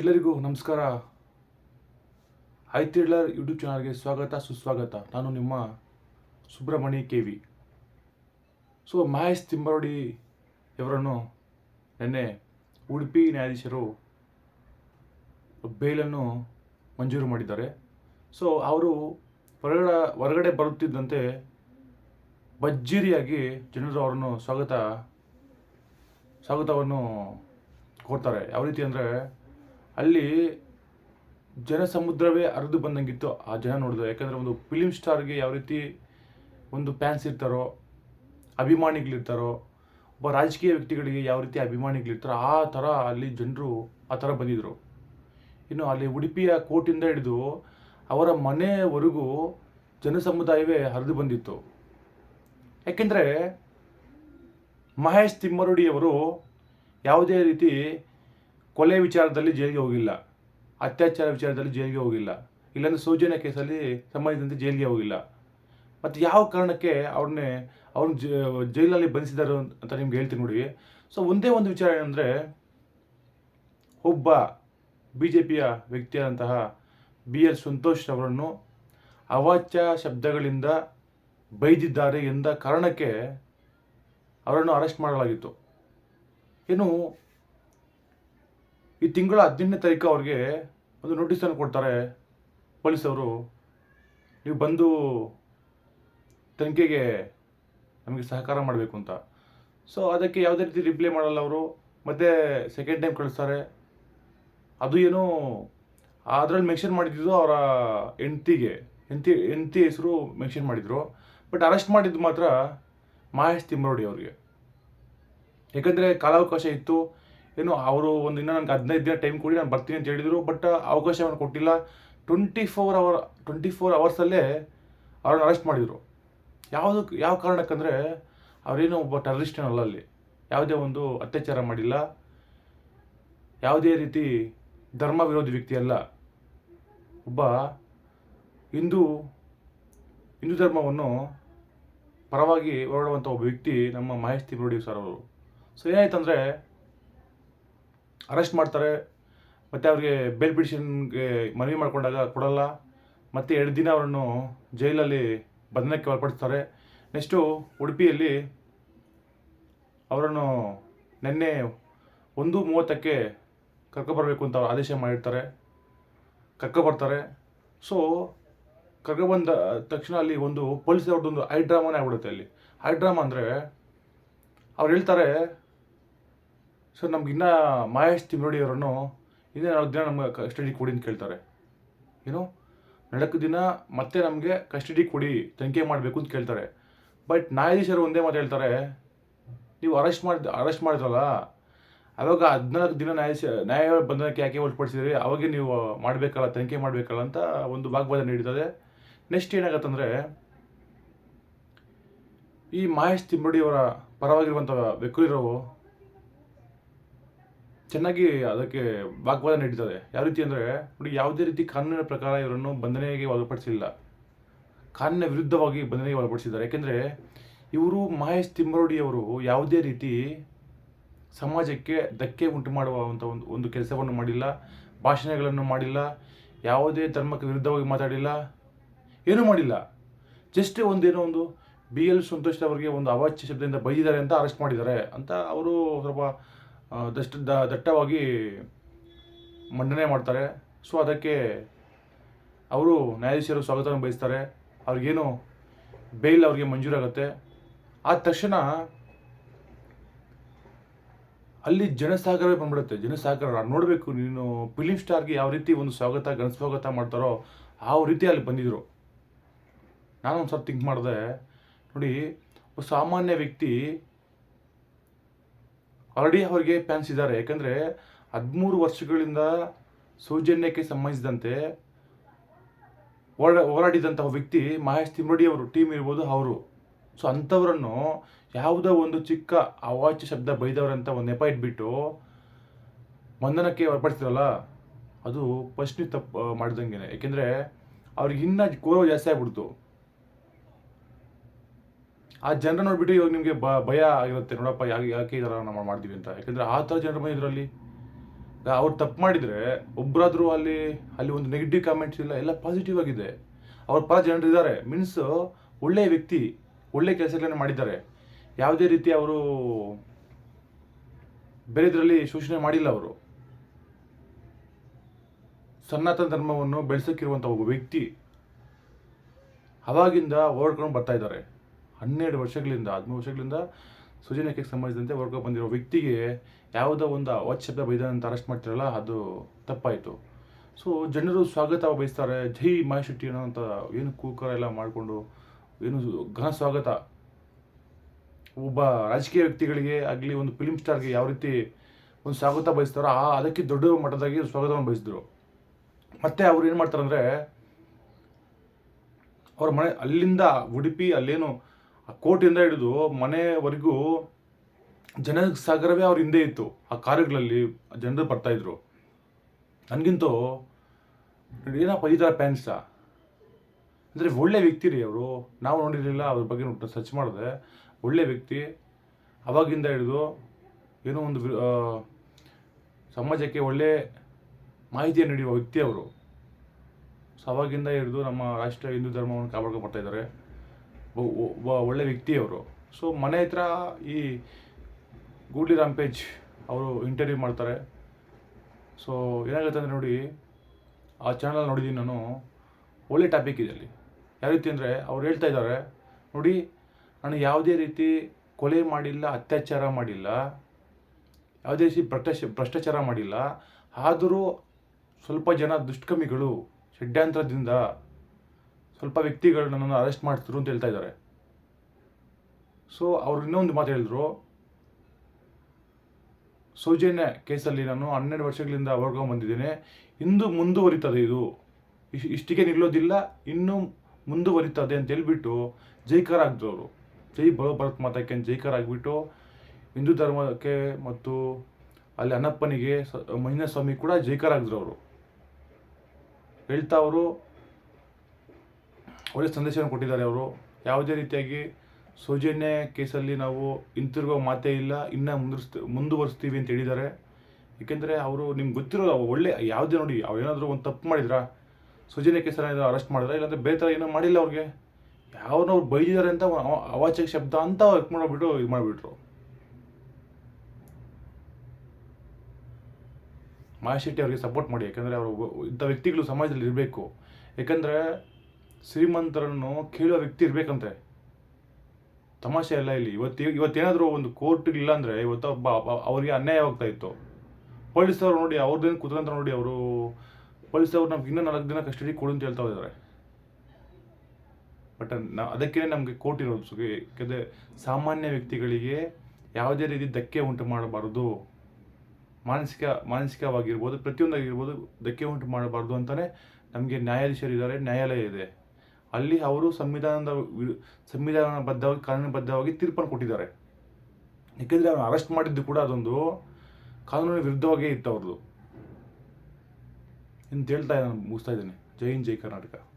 ಎಲ್ಲರಿಗೂ ನಮಸ್ಕಾರ. I YouTube ಚಾನಲ್ಗೆ ಸ್ವಾಗತ, ಸುಸ್ವಾಗತ. ನಾನು ನಿಮ್ಮ Subramani K V. So, Mahesh Thimmarodi ಇವರನ್ನು ನಿನ್ನೆ ಉಡುಪಿ ನ್ಯಾಯಾಧೀಶರು ಬೇಲನ್ನು ಮಂಜೂರು ಮಾಡಿದ್ದಾರೆ. ಸೊ, ಅವರು ಹೊರಗಡೆ ಹೊರಗಡೆ ಬರುತ್ತಿದ್ದಂತೆ ಭರ್ಜರಿಯಾಗಿ ಜನರು ಅವರನ್ನು ಸ್ವಾಗತ, ಸ್ವಾಗತವನ್ನು ಕೊಡ್ತಾರೆ ಯಾವ ರೀತಿ ಅಂದರೆ ಅಲ್ಲಿ ಜನ ಸಮುದ್ರವೇ ಹರಿದು ಬಂದಂಗಿತ್ತು ಆ ಜನ ನೋಡಿದ್ರು. ಯಾಕಂದರೆ ಒಂದು ಫಿಲಿಮ್ ಸ್ಟಾರ್ಗೆ ಯಾವ ರೀತಿ ಒಂದು ಫ್ಯಾನ್ಸ್ ಇರ್ತಾರೋ, ಅಭಿಮಾನಿಗಳಿರ್ತಾರೋ, ಒಬ್ಬ ರಾಜಕೀಯ ವ್ಯಕ್ತಿಗಳಿಗೆ ಯಾವ ರೀತಿ ಅಭಿಮಾನಿಗಳಿರ್ತಾರೋ, ಆ ಥರ ಅಲ್ಲಿ ಜನರು ಆ ಥರ ಬಂದಿದ್ದರು ಇನ್ನು ಅಲ್ಲಿ ಉಡುಪಿಯ ಕೋಟಿಂದ ಹಿಡಿದು ಅವರ ಮನೆಯವರೆಗೂ ಜನಸಮುದಾಯವೇ ಹರಿದು ಬಂದಿತ್ತು. ಯಾಕೆಂದರೆ ಮಹೇಶ್ ತಿಮ್ಮರುಡಿಯವರು ಯಾವುದೇ ರೀತಿ ಕೊಲೆ ವಿಚಾರದಲ್ಲಿ ಜೈಲಿಗೆ ಹೋಗಿಲ್ಲ. ಅತ್ಯಾಚಾರ ವಿಚಾರದಲ್ಲಿ ಜೈಲಿಗೆ ಹೋಗಿಲ್ಲ. ಇಲ್ಲಾಂದ್ರೆ ಸೌಜನ್ಯ ಕೇಸಲ್ಲಿ ಸಂಬಂಧಿಸಿದಂತೆ ಜೈಲಿಗೆ ಹೋಗಿಲ್ಲ. ಮತ್ತು ಯಾವ ಕಾರಣಕ್ಕೆ ಅವ್ರನ್ನೇ ಅವ್ರನ್ನ ಜೈಲಲ್ಲಿ ಬಂಧಿಸಿದ್ದಾರೆ ಅಂತ ನಿಮ್ಗೆ ಹೇಳ್ತೀನಿ ನೋಡಿ. ಸೊ ಒಂದೇ ಒಂದು ವಿಚಾರ ಏನಂದರೆ, ಒಬ್ಬ ಬಿ ಜೆ ಪಿಯ ವ್ಯಕ್ತಿಯಾದಂತಹ ಬಿ ಎಲ್ ಸಂತೋಷ್ ಅವರನ್ನು ಅವಾಚ್ಯ ಶಬ್ದಗಳಿಂದ ಬೈದಿದ್ದಾರೆ ಎಂದ ಕಾರಣಕ್ಕೆ ಅವರನ್ನು ಅರೆಸ್ಟ್ ಮಾಡಲಾಗಿತ್ತು. ಏನು ಈ ತಿಂಗಳ ಹದಿನೆಂಟನೇ ತಾರೀಕು ಅವ್ರಿಗೆ ಒಂದು ನೋಟಿಸನ್ನು ಕೊಡ್ತಾರೆ ಪೊಲೀಸವರು ನೀವು ಬಂದು ತನಿಖೆಗೆ ನಮಗೆ ಸಹಕಾರ ಮಾಡಬೇಕು ಅಂತ. ಸೊ ಅದಕ್ಕೆ ಯಾವುದೇ ರೀತಿ ರಿಪ್ಲೈ ಮಾಡಲ್ಲ ಅವರು. ಮತ್ತೆ ಸೆಕೆಂಡ್ ಟೈಮ್ ಕಳಿಸ್ತಾರೆ. ಅದು ಏನು ಅದರಲ್ಲಿ ಮೆನ್ಷನ್ ಮಾಡಿದ್ದು ಅವರ ಹೆಂಡ್ತಿಗೆ. ಹೆಂಡ್ತಿ ಹೆಂಡ್ತಿ ಹೆಸರು ಮೆನ್ಷನ್ ಮಾಡಿದರು. ಬಟ್ ಅರೆಸ್ಟ್ ಮಾಡಿದ್ದು ಮಾತ್ರ ಮಹೇಶ್ ತಿಮ್ಮರೋಡಿ ಅವರಿಗೆ. ಯಾಕಂದರೆ ಕಾಲಾವಕಾಶ ಇತ್ತು. ಏನು, ಅವರು ಒಂದು ಇನ್ನೂ ನನಗೆ ಹದಿನೈದು ದಿನ ಟೈಮ್ ಕೊಡಿ, ನಾನು ಬರ್ತೀನಿ ಅಂತ ಹೇಳಿದರು. ಬಟ್ ಅವಕಾಶವನ್ನು ಕೊಟ್ಟಿಲ್ಲ. Twenty four hour twenty four ಅವರ್ಸಲ್ಲೇ ಅವ್ರನ್ನ ಅರೆಸ್ಟ್ ಮಾಡಿದರು. ಯಾವುದಕ್ಕೆ ಯಾವ ಕಾರಣಕ್ಕಂದರೆ, ಅವರೇನು ಒಬ್ಬ ಟೆರರಿಸ್ಟ್ ಅಲ್ಲ ಅಲ್ಲಿ. ಯಾವುದೇ ಒಂದು ಅತ್ಯಾಚಾರ ಮಾಡಿಲ್ಲ. ಯಾವುದೇ ರೀತಿ ಧರ್ಮ ವಿರೋಧಿ ವ್ಯಕ್ತಿ ಅಲ್ಲ. ಒಬ್ಬ ಹಿಂದೂ ಹಿಂದೂ ಧರ್ಮವನ್ನು ಪರವಾಗಿ ಹೊರಡುವಂಥ ಒಬ್ಬ ವ್ಯಕ್ತಿ ನಮ್ಮ ಮಹೇಶ್ ತಿಮ್ರೋಡಿ ಸರ್ ಅವರು. ಸೊ ಏನಾಯ್ತಂದರೆ ಅರೆಸ್ಟ್ ಮಾಡ್ತಾರೆ, ಮತ್ತು ಅವ್ರಿಗೆ ಬೇಲ್ ಪಿಟಿಷನ್ಗೆ ಮನವಿ ಮಾಡಿಕೊಂಡಾಗ ಕೊಡಲ್ಲ, ಮತ್ತು ಎರಡು ದಿನ ಅವರನ್ನು ಜೈಲಲ್ಲಿ ಬಂಧನಕ್ಕೆ ಒಳಪಡಿಸ್ತಾರೆ. ನೆಕ್ಸ್ಟು ಉಡುಪಿಯಲ್ಲಿ ಅವರನ್ನು ನಿನ್ನೆ ಒಂದು ಮೂವತ್ತಕ್ಕೆ ಕರ್ಕೊಬರಬೇಕು ಅಂತ ಅವ್ರು ಆದೇಶ ಮಾಡಿರ್ತಾರೆ ಕರ್ಕೊಬರ್ತಾರೆ ಸೊ ಕರ್ಕೊಬಂದ ತಕ್ಷಣ ಅಲ್ಲಿ ಒಂದು ಪೊಲೀಸ್ ಅವ್ರದ್ದೊಂದು ಐ ಡ್ರಾಮಾನೇ ಆಗ್ಬಿಡುತ್ತೆ ಅಲ್ಲಿ. ಐ ಡ್ರಾಮಾ ಅಂದರೆ ಅವ್ರು ಹೇಳ್ತಾರೆ ಸರ್ ನಮ್ಗೆ ಇನ್ನೂ ಮಹೇಶ್ ತಿಮ್ರೋಡಿ ಅವರನ್ನು ಇನ್ನೇ ನಾಲ್ಕು ದಿನ ನಮ್ಗೆ ಕಸ್ಟಡಿ ಕೊಡಿ ಅಂತ ಕೇಳ್ತಾರೆ. ಏನು ನಾಲ್ಕು ದಿನ ಮತ್ತೆ ನಮಗೆ ಕಸ್ಟಡಿ ಕೊಡಿ, ತನಿಖೆ ಮಾಡಬೇಕು ಅಂತ ಕೇಳ್ತಾರೆ. ಬಟ್ ನ್ಯಾಯಾಧೀಶರು ಒಂದೇ ಮಾತು ಹೇಳ್ತಾರೆ, ನೀವು ಅರೆಸ್ಟ್ ಮಾಡಿದ, ಅರೆಸ್ಟ್ ಮಾಡಿದ್ರಲ್ಲ, ಅವಾಗ ಹದಿನಾಲ್ಕು ದಿನ ನ್ಯಾಯಾಧೀಶ ನ್ಯಾಯ ಬಂಧನಕ್ಕೆ ಯಾಕೆ ಒಳಪಡಿಸಿದ್ರಿ? ಅವಾಗೆ ನೀವು ಮಾಡಬೇಕಲ್ಲ, ತನಿಖೆ ಮಾಡಬೇಕಲ್ಲ ಅಂತ ಒಂದು ವಾಗ್ವಾದ ನೀಡಿದ್ದಾರೆ. ನೆಕ್ಸ್ಟ್ ಏನಾಗತ್ತಂದರೆ, ಈ ಮಹೇಶ್ ತಿಮ್ಮಡಿಯವರ ಪರವಾಗಿರುವಂಥ ವ್ಯಕ್ತಿರು ಚೆನ್ನಾಗಿ ಅದಕ್ಕೆ ವಾಗ್ವಾದ ನೀಡಿದ್ದಾರೆ ಯಾವ ರೀತಿ ಅಂದರೆ ನೋಡಿ ಯಾವುದೇ ರೀತಿ ಕಾನೂನಿನ ಪ್ರಕಾರ ಇವರನ್ನು ಬಂಧನೆಗೆ ಒಳಪಡಿಸಿಲ್ಲ. ಕಾನೂನಿನ ವಿರುದ್ಧವಾಗಿ ಬಂಧನೆಗೆ ಒಳಪಡಿಸಿದ್ದಾರೆ. ಯಾಕೆಂದರೆ, ಇವರು ಮಹೇಶ್ ತಿಮ್ಮರೋಡಿಯವರು ಯಾವುದೇ ರೀತಿ ಸಮಾಜಕ್ಕೆ ಧಕ್ಕೆ ಉಂಟು ಮಾಡುವಂಥ ಒಂದು ಒಂದು ಕೆಲಸವನ್ನು ಮಾಡಿಲ್ಲ, ಭಾಷಣಗಳನ್ನು ಮಾಡಿಲ್ಲ, ಯಾವುದೇ ಧರ್ಮಕ್ಕೆ ವಿರುದ್ಧವಾಗಿ ಮಾತಾಡಿಲ್ಲ, ಏನೂ ಮಾಡಿಲ್ಲ. ಜಸ್ಟ್ ಒಂದೇನೋ ಒಂದು ಬಿ ಎಲ್ ಸಂತೋಷ್ ಅವರಿಗೆ ಒಂದು ಅವಾಚ್ಯ ಶಬ್ದದಿಂದ ಬೈದಿದ್ದಾರೆ ಅಂತ ಅರೆಸ್ಟ್ ಮಾಡಿದ್ದಾರೆ ಅಂತ ಅವರು ಸ್ವಲ್ಪ ದಷ್ಟ ದಟ್ಟವಾಗಿ ಮಂಡನೆ ಮಾಡ್ತಾರೆ. ಸೊ, ಅದಕ್ಕೆ ಅವರು ನ್ಯಾಯಾಧೀಶರು ಸ್ವಾಗತವನ್ನು ಬಯಸ್ತಾರೆ. ಅವ್ರಿಗೇನು ಬೇಲ್ ಅವ್ರಿಗೆ ಮಂಜೂರಾಗುತ್ತೆ. ಆದ ತಕ್ಷಣ ಅಲ್ಲಿ ಜನಸಾಗರವೇ ಬಂದ್ಬಿಡುತ್ತೆ. ಜನಸಾಗರ ನೋಡಬೇಕು, ನೀನು ಫಿಲಿಮ್ ಸ್ಟಾರ್ಗೆ ಯಾವ ರೀತಿ ಒಂದು ಸ್ವಾಗತ ಗಣ ಸ್ವಾಗತ ಮಾಡ್ತಾರೋ ಆ ರೀತಿ ಅಲ್ಲಿ ಬಂದಿದ್ರು. ನಾನು ಒಂದು ಸ್ವಲ್ಪ ಥಿಂಕ್ ಮಾಡಿದೆ, ನೋಡಿ ಸಾಮಾನ್ಯ ವ್ಯಕ್ತಿ ಆಲ್ರೆಡಿ ಅವರಿಗೆ ಫ್ಯಾನ್ಸ್ ಇದ್ದಾರೆ. ಯಾಕಂದರೆ ಹದಿಮೂರು ವರ್ಷಗಳಿಂದ ಸೌಜನ್ಯಕ್ಕೆ ಸಂಬಂಧಿಸಿದಂತೆ ಹೋರಾ, ಹೋರಾಡಿದಂತಹ ವ್ಯಕ್ತಿ ಮಹೇಶ್ ತಿಮ್ರಡಿ ಅವರು ಟೀಮ್ ಇರ್ಬೋದು ಅವರು. ಸೊ ಅಂಥವರನ್ನು ಯಾವುದೋ ಒಂದು ಚಿಕ್ಕ ಅವಾಚ್ಯ ಶಬ್ದ ಬೈದವರಂತ ಒಂದು ನೆಪ ಇಟ್ಬಿಟ್ಟು ಬಂಧನಕ್ಕೆ ಹೊರಪಡಿಸ್ತಿರಲ್ಲ ಅದು ಫಸ್ಟ್ ನೀವು ತಪ್ಪು ಮಾಡ್ದಂಗೆ ಯಾಕೆಂದರೆ ಅವ್ರಿಗೆ ಇನ್ನೂ ಗೌರವ ಜಾಸ್ತಿ ಆಗ್ಬಿಡ್ತು. ಆ ಜನರ ನೋಡ್ಬಿಟ್ಟು ಇವಾಗ ನಿಮಗೆ ಬ, ಭಯ ಆಗಿರುತ್ತೆ ನೋಡಪ್ಪ ಯಾಕೆ ಯಾಕೆ ಈ ಥರ ನಾವು ಮಾಡ್ತೀವಿ ಅಂತ. ಯಾಕಂದರೆ ಆ ಥರ ಜನರು ಇದರಲ್ಲಿ ಅವ್ರು ತಪ್ಪು ಮಾಡಿದರೆ ಒಬ್ಬರಾದರೂ ಅಲ್ಲಿ ಅಲ್ಲಿ ಒಂದು ನೆಗೆಟಿವ್ ಕಾಮೆಂಟ್ಸ್ ಇಲ್ಲ, ಎಲ್ಲ ಪಾಸಿಟಿವ್ ಆಗಿದೆ. ಅವ್ರ ಪರ ಜನರು ಇದ್ದಾರೆ ಮೀನ್ಸ್ ಒಳ್ಳೆಯ ವ್ಯಕ್ತಿ ಒಳ್ಳೆಯ ಕೆಲಸಗಳನ್ನು ಮಾಡಿದ್ದಾರೆ. ಯಾವುದೇ ರೀತಿ ಅವರು ಬೇರೆ ಇದರಲ್ಲಿ ಶೋಷಣೆ ಮಾಡಿಲ್ಲ ಅವರು. ಸನಾತನ ಧರ್ಮವನ್ನು ಬೆಳೆಸಕ್ಕಿರುವಂಥ ಒಬ್ಬ ವ್ಯಕ್ತಿ ಅವಾಗಿಂದ ಓಡ್ಕೊಂಡು ಬರ್ತಾ ಇದ್ದಾರೆ. ಹನ್ನೆರಡು ವರ್ಷಗಳಿಂದ, ಹದಿಮೂರು ವರ್ಷಗಳಿಂದ ಸುಜನಕ್ಕೆ ಸಂಬಂಧಿಸಿದಂತೆ ವರ್ಗ ಬಂದಿರೋ ವ್ಯಕ್ತಿಗೆ ಯಾವುದೋ ಒಂದು ಅವಶ್ಯಕ ಬೈದಾನ ಅಂತ ಅರೆಸ್ಟ್ ಮಾಡ್ತಿರಲ್ಲ, ಅದು ತಪ್ಪಾಯಿತು. ಸೊ ಜನರು ಸ್ವಾಗತ ಬಯಸ್ತಾರೆ, ಜೈ ಮಹೇಶ್ ಶೆಟ್ಟಿ ಅನ್ನೋ ಅಂತ ಏನು ಕೂಕರ ಎಲ್ಲ ಮಾಡಿಕೊಂಡು, ಏನು ಘನ ಸ್ವಾಗತ. ಒಬ್ಬ ರಾಜಕೀಯ ವ್ಯಕ್ತಿಗಳಿಗೆ ಆಗಲಿ, ಒಂದು ಫಿಲ್ಮ್ ಸ್ಟಾರ್ಗೆ ಯಾವ ರೀತಿ ಒಂದು ಸ್ವಾಗತ ಬಯಸ್ತಾರೋ, ಆ, ಅದಕ್ಕೆ ದೊಡ್ಡ ಮಟ್ಟದಾಗಿ ಸ್ವಾಗತವನ್ನು ಬಯಸಿದ್ರು. ಮತ್ತೆ ಅವ್ರು ಏನು ಮಾಡ್ತಾರೆ ಅಂದರೆ ಅವ್ರ ಮನೆ ಅಲ್ಲಿಂದ ಉಡುಪಿ ಅಲ್ಲೇನು ಆ ಕೋಟಿಂದ ಹಿಡಿದು ಮನೆವರೆಗೂ ಜನ ಸಾಗರವೇ ಅವ್ರ ಹಿಂದೆ ಇತ್ತು. ಆ ಕಾರ್ಯಗಳಲ್ಲಿ ಜನರು ಬರ್ತಾ ಇದ್ರು. ನನಗಿಂತೂ ಏನಪ್ಪ ಈ ಥರ ಪ್ಯಾನ್ಸಾ ಅಂದರೆ ಒಳ್ಳೆ ವ್ಯಕ್ತಿ ರೀ ಅವರು. ನಾವು ನೋಡಿರಲಿಲ್ಲ, ಅವ್ರ ಬಗ್ಗೆ ಸರ್ಚ್ ಮಾಡಿದೆ. ಒಳ್ಳೆ ವ್ಯಕ್ತಿ. ಅವಾಗಿಂದ ಹಿಡಿದು ಏನೋ ಒಂದು ಸಮಾಜಕ್ಕೆ ಒಳ್ಳೆ ಮಾಹಿತಿಯನ್ನು ನೀಡುವ ವ್ಯಕ್ತಿ ಅವರು. ಸೊ ಅವಾಗಿಂದ ಹಿಡಿದು ನಮ್ಮ ರಾಷ್ಟ್ರ ಹಿಂದೂ ಧರ್ಮವನ್ನು ಕಾಪಾಡ್ಕೊಂಡು ಬರ್ತಾ ಇದ್ದಾರೆ ಒ- ಒ- ಒಬ್ಬ ಒಳ್ಳೆ ವ್ಯಕ್ತಿ ಅವರು ಸೊ ಮನೆ ಹತ್ರ ಈ ಗೂಡ್ಲಿ ರಾಂಪೇಜ್ ಅವರು ಇಂಟರ್ವ್ಯೂ ಮಾಡ್ತಾರೆ. ಸೊ ಏನಾಗುತ್ತೆ ಅಂದರೆ ನೋಡಿ, ಆ ಚಾನಲ್ ನೋಡಿದ್ದೀನಿ ನಾನು. ಒಳ್ಳೆ ಟಾಪಿಕ್ ಇದೆ ಅಲ್ಲಿ. ಯಾವ ರೀತಿ ಅಂದರೆ ಅವ್ರು ಹೇಳ್ತಾ ಇದ್ದಾರೆ, ನೋಡಿ, ನಾನು ಯಾವುದೇ ರೀತಿ ಕೊಲೆ ಮಾಡಿಲ್ಲ, ಅತ್ಯಾಚಾರ ಮಾಡಿಲ್ಲ, ಯಾವುದೇ ರೀತಿ ಭ್ರಷ್ಟಾಚ ಭ್ರಷ್ಟಾಚಾರ ಮಾಡಿಲ್ಲ, ಆದರೂ ಸ್ವಲ್ಪ ಜನ ದುಷ್ಕರ್ಮಿಗಳು ಷಡ್ಯಂತ್ರದಿಂದ ಸ್ವಲ್ಪ ವ್ಯಕ್ತಿಗಳು ನನ್ನನ್ನು ಅರೆಸ್ಟ್ ಮಾಡ್ತಿದ್ರು ಅಂತ ಹೇಳ್ತಾ ಇದ್ದಾರೆ. ಸೊ ಅವರು ಇನ್ನೊಂದು ಮಾತು ಹೇಳಿದ್ರು, ಸೌಜನ್ಯ ಕೇಸಲ್ಲಿ ನಾನು ಹನ್ನೆರಡು ವರ್ಷಗಳಿಂದ ಬಂದಿದ್ದೇನೆ. ಇಂದು ಮುಂದುವರಿತದೆ ಇದು. ಇಷ್ಟಿಗೆ ನಿಲ್ಲೋದಿಲ್ಲ, ಇನ್ನೂ ಮುಂದುವರಿತದೆ ಅಂತ ಹೇಳ್ಬಿಟ್ಟು ಜೈಕಾರ ಆಗಿದ್ರು ಅವರು ಜೈ ಬರೋ ಭರತ್ ಮಾತಕ್ಕೆ ಜೈಕಾರ ಆಗಿಬಿಟ್ಟು ಹಿಂದೂ ಧರ್ಮಕ್ಕೆ ಮತ್ತು ಅಲ್ಲಿ ಅನ್ನಪ್ಪನಿಗೆ ಮಂಜುನಾಥ ಸ್ವಾಮಿ ಕೂಡ ಜೈಕಾರ ಆಗಿದ್ರು ಅವರು ಹೇಳ್ತಾ ಅವರು ಒಳ್ಳೆ ಸಂದೇಶವನ್ನು ಕೊಟ್ಟಿದ್ದಾರೆ ಅವರು. ಯಾವುದೇ ರೀತಿಯಾಗಿ ಸೌಜನ್ಯ ಕೇಸಲ್ಲಿ ನಾವು ಹಿಂತಿರುಗೋ ಮಾತೇ ಇಲ್ಲ, ಇನ್ನೂ ಮುಂದುವರಿಸ್ತೀವಿ ಮುಂದುವರಿಸ್ತೀವಿ ಅಂತ ಹೇಳಿದ್ದಾರೆ. ಏಕೆಂದರೆ ಅವರು ನಿಮ್ಗೆ ಗೊತ್ತಿರೋದು ಅವ್ರು ಒಳ್ಳೆ, ಯಾವುದೇ ನೋಡಿ ಅವ್ರು ಏನಾದರೂ ಒಂದು ತಪ್ಪು ಮಾಡಿದ್ರಾ? ಸೌಜನ್ಯ ಕೇಸಲ್ಲಿ ಅರೆಸ್ಟ್ ಮಾಡಿದ್ರೆ? ಇಲ್ಲಾಂದರೆ ಬೇರೆ ಥರ ಏನೂ ಮಾಡಿಲ್ಲ ಅವ್ರಿಗೆ. ಯಾವನೋ ಅವ್ರು ಬೈದಿದ್ದಾರೆ ಅಂತ ಅವ- ಅವಾಚ್ಯ ಶಬ್ದ ಅಂತ ಇದು ಮಾಡಿಬಿಟ್ಟು ಇದು ಮಾಡಿಬಿಟ್ರು. ಮಹೇಶೆಟ್ಟಿ ಅವರಿಗೆ ಸಪೋರ್ಟ್ ಮಾಡಿ. ಯಾಕಂದರೆ ಅವರು ಇಂಥ ವ್ಯಕ್ತಿಗಳು ಸಮಾಜದಲ್ಲಿ ಇರಬೇಕು ಯಾಕಂದರೆ ಶ್ರೀಮಂತರನ್ನು ಕೇಳುವ ವ್ಯಕ್ತಿ ಇರಬೇಕಂತೆ. ತಮಾಷೆ ಎಲ್ಲ ಇಲ್ಲಿ. ಇವತ್ತು ಇವತ್ತೇನಾದರೂ ಒಂದು ಕೋರ್ಟ್ ಇಲ್ಲ ಅಂದರೆ ಇವತ್ತು ಒಬ್ಬ ಅವ- ಅವರಿಗೆ ಅನ್ಯಾಯವಾಗ್ತಾ ಇತ್ತು. ಪೊಲೀಸರು ನೋಡಿ ಅವ್ರದ್ದೇನು ಕುತಂತ್ರ ನೋಡಿ ಅವರು ಪೊಲೀಸವ್ರು ನಮ್ಗೆ ಇನ್ನೂ ನಾಲ್ಕು ದಿನ ಕಸ್ಟಡಿ ಕೊಡು ಅಂತ ಹೇಳ್ತಾ ಇದ್ದಾರೆ. ಬಟ್ ನಾ ಅದಕ್ಕೇ ನಮಗೆ ಕೋರ್ಟ್ ಇರೋದು. ಯಾಕಂದರೆ ಸಾಮಾನ್ಯ ವ್ಯಕ್ತಿಗಳಿಗೆ ಯಾವುದೇ ರೀತಿ ಧಕ್ಕೆ ಉಂಟು ಮಾಡಬಾರದು. ಮಾನಸಿಕ, ಮಾನಸಿಕವಾಗಿರ್ಬೋದು, ಪ್ರತಿಯೊಂದಾಗಿರ್ಬೋದು ಧಕ್ಕೆ ಉಂಟು ಮಾಡಬಾರ್ದು ಅಂತಲೇ ನಮಗೆ ನ್ಯಾಯಾಧೀಶರಿದ್ದಾರೆ. ನ್ಯಾಯಾಲಯ ಇದೆ. ಅಲ್ಲಿ ಅವರು ಸಂವಿಧಾನದ ವಿ- ಸಂವಿಧಾನಬದ್ಧವಾಗಿ, ಕಾನೂನುಬದ್ಧವಾಗಿ ತೀರ್ಪನ್ನು ಕೊಟ್ಟಿದ್ದಾರೆ. ಏಕೆಂದರೆ ಅವ್ರನ್ನ ಅರೆಸ್ಟ್ ಮಾಡಿದ್ದು ಕೂಡ ಅದೊಂದು ಕಾನೂನಿನ ವಿರುದ್ಧವಾಗಿಯೇ ಇತ್ತು ಅವ್ರದ್ದು ಅಂತ ಹೇಳ್ತಾ ನಾನು ಮುಗಿಸ್ತಾ ಇದ್ದೀನಿ. ಜೈ ಹಿಂದ್, ಜೈ ಕರ್ನಾಟಕ.